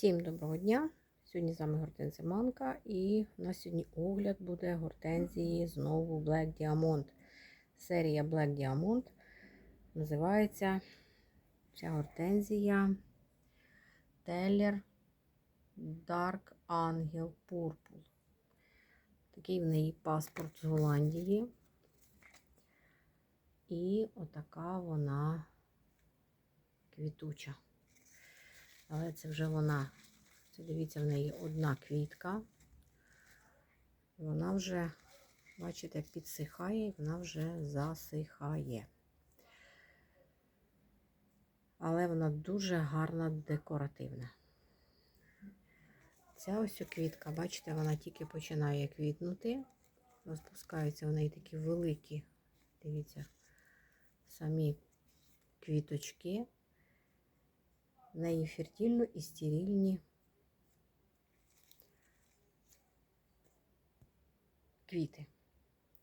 Всім доброго дня! Сьогодні з вами Гортензія Манка і у нас сьогодні огляд буде гортензії знову Black Diamond. Серія Black Diamond називається ця гортензія Teller Dark Angel Purple. Такий в неї паспорт з Голландії. І отака вона квітуча. Але це вже вона, це дивіться, в неї одна квітка. Вона вже, бачите, підсихає, вона вже засихає. Але вона дуже гарна декоративна. Ця ось квітка, бачите, вона тільки починає квітнути. Розпускаються в неї такі великі, дивіться, самі квіточки. Фертильно і стерильні квіти.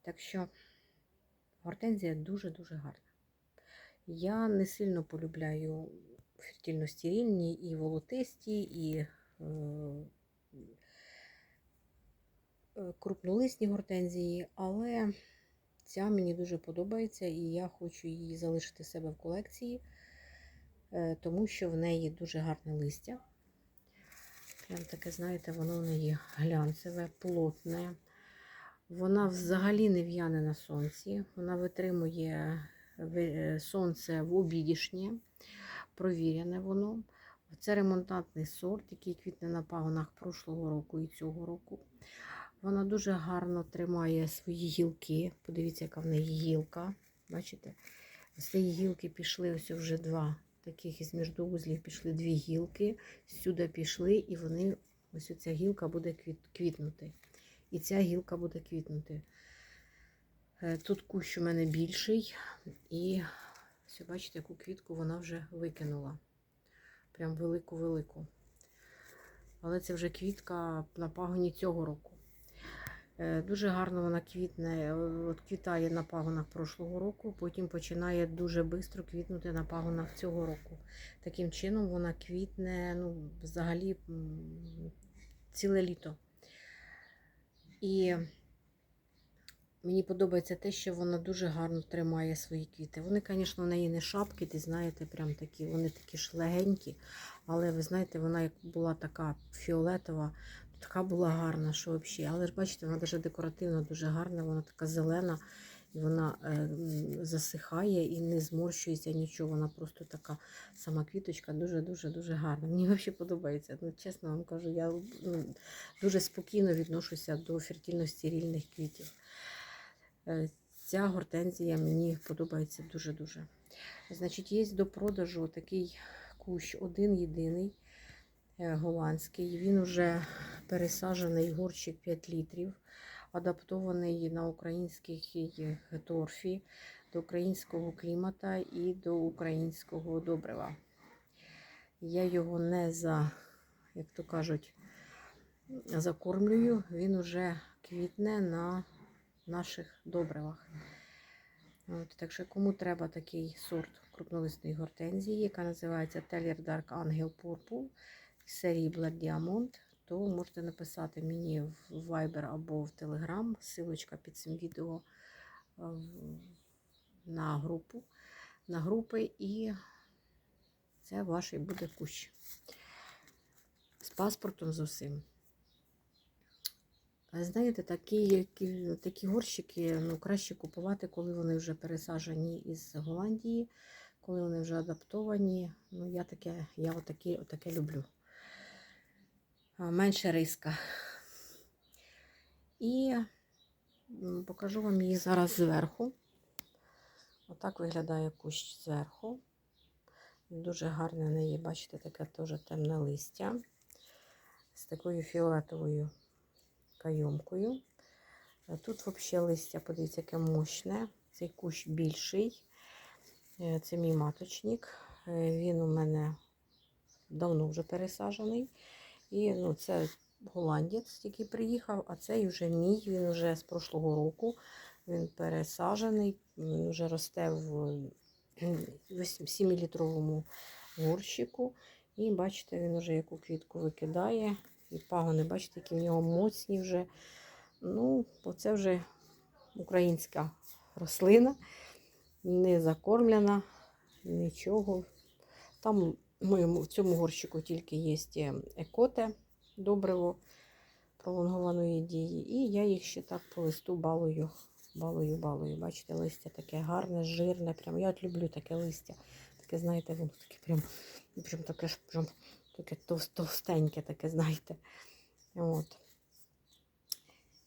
Так що гортензія дуже-дуже гарна. Я не сильно полюбляю фертильно-стерильні і волотисті, і е, е, крупнолисні гортензії, але ця мені дуже подобається, і я хочу її залишити себе в колекції. Е, тому що в неї дуже гарне листя. Прям таке, знаєте, воно в неї глянцеве, плотне. Вона взагалі не в'яне на сонці. Вона витримує е, сонце в обідішнє, провіряне воно. Це ремонтантний сорт, який квітне на пагонах прошлого року і цього року. Вона дуже гарно тримає свої гілки. Подивіться, яка в неї гілка. Бачите? З цієї гілки пішли ось вже два таких із міждоузлів пішли дві гілки, сюди пішли, і вони, ось ця гілка буде квітнути. І ця гілка буде квітнути. Е, тут кущ у мене більший, і ось, бачите, яку квітку вона вже викинула. Прям велику-велику. Але це вже квітка на пагоні цього року. Е, дуже гарно вона квітне, от квітає на пагонах прошлого року, потім починає дуже швидко квітнути на пагонах цього року. Таким чином вона квітне ну, взагалі ціле літо. І мені подобається те, що вона дуже гарно тримає свої квіти. Вони, звісно, в неї не шапки, ти знаєте, прям такі, вони такі ж легенькі. Але ви знаєте, вона як була така фіолетова, Така була гарна, що взагалі. Але ж бачите, вона дуже декоративна, дуже гарна, вона така зелена, і вона е, засихає і не зморщується нічого. Вона просто така сама квіточка, дуже-дуже дуже гарна. Мені взагалі подобається. Ну, Чесно вам кажу, я ну, дуже спокійно відношуся до фертильно-стерильних квітів. Е, ця гортензія мені подобається дуже-дуже. Значить, є до продажу такий кущ один єдиний. Е, голландський. Він вже пересаджений горщик 5 літрів, адаптований на українській торфі, до українського клімата і до українського добрива. Я його не за, як то кажуть, закормлюю, він уже квітне на наших добривах. От, Так що, кому треба такий сорт крупнолисної гортензії, яка називається Teller Dark Angel Purple, серії Black Diamond, то можете написати мені в Viber або в Telegram, ссылочка під цим відео е, на групу, на групи, і це ваш буде кущ. З паспортом з усім. Знаєте, такі такі горщики ну, краще купувати, коли вони вже пересаджені із Голландії, коли вони вже адаптовані. Ну, Я таке я отаке, отаке люблю менше риска. І покажу вам її зараз зверху. Отак виглядає кущ зверху. Дуже гарне в неї, бачите, таке теж темне листя з такою фіолетовою кайомкою. Тут взагалі листя, подивіться, яке мощне. Цей кущ більший. Е, це мій маточник. Е, він у мене давно вже пересаджений. І ну, це голландець, який приїхав, а цей вже мій, він вже з прошлого року. Він пересаджений, він вже росте в 7-літровому горщику. І бачите, він вже яку квітку викидає. І пагони, бачите, які в нього моцні вже. Ну, оце вже українська рослина, не закормлена, нічого. Там моєму в цьому горщику тільки є екоте добриво пролонгованої дії. І я їх ще так по листу балую, балую, балую. Бачите, листя таке гарне, жирне. Прям. Я от люблю таке листя. Таке, знаєте, воно таке прям, прям таке прям таке товс- товстеньке, таке, знаєте. От.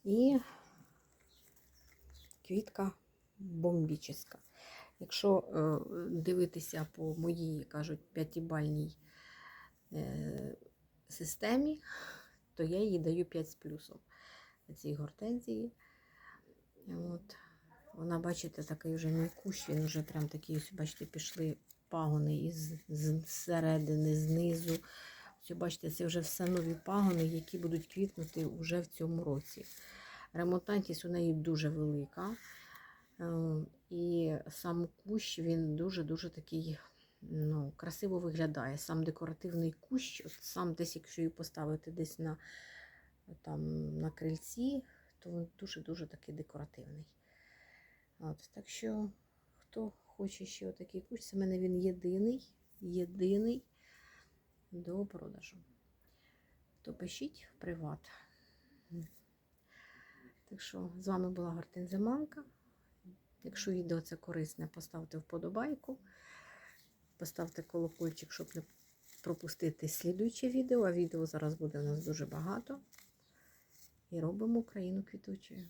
І квітка бомбічна. Якщо е, дивитися по моїй, кажуть, п'ятибальній е, системі, то я їй даю 5 з плюсом цій гортензії. От. Вона, бачите, такий вже мій кущ, він вже прям такий, ось, бачите, пішли пагони із середини, знизу. Ось, бачите, це вже все нові пагони, які будуть квітнути вже в цьому році. Ремонтантність у неї дуже велика. Е, І сам кущ він дуже-дуже такий ну, красиво виглядає. Сам декоративний кущ, от сам десь, якщо її поставити десь на, там, на крильці, то він дуже-дуже такий декоративний. От, так що, хто хоче ще отакий кущ, це в мене він єдиний, єдиний до продажу. То пишіть в приват. Так що з вами була Гортензиманка. Якщо відео це корисне, поставте вподобайку, поставте колокольчик, щоб не пропустити слідуюче відео. А відео зараз буде у нас дуже багато. І робимо Україну квітучою.